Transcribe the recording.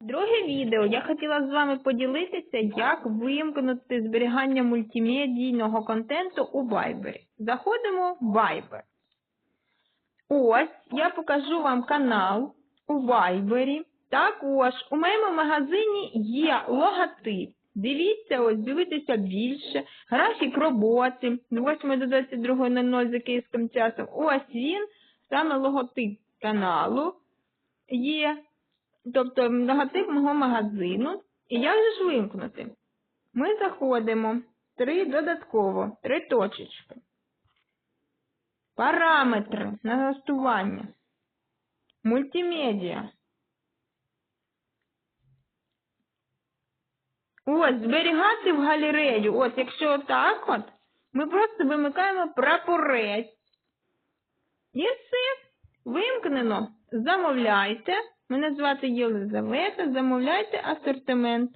Друге відео я хотіла з вами поділитися, як вимкнути зберігання мультимедійного контенту у Viber. Заходимо в Viber. Ось я покажу вам канал у Viber. Також у моєму магазині є логотип. Дивіться, ось дивитися більше. Графік роботи з 8 до 22.00 за київським часом. Ось він, саме логотип каналу є. Тобто логотип мого магазину. І як же ж вимкнути? Ми заходимо. Три додатково, три точечки. Параметри на налаштування. Мультимедіа. Ось, зберігати в галерею. От, якщо отак от, ми просто вимикаємо прапорець. І все. Вимкнено. Замовляйте. Мене звати Єлизавета. Замовляйте асортимент.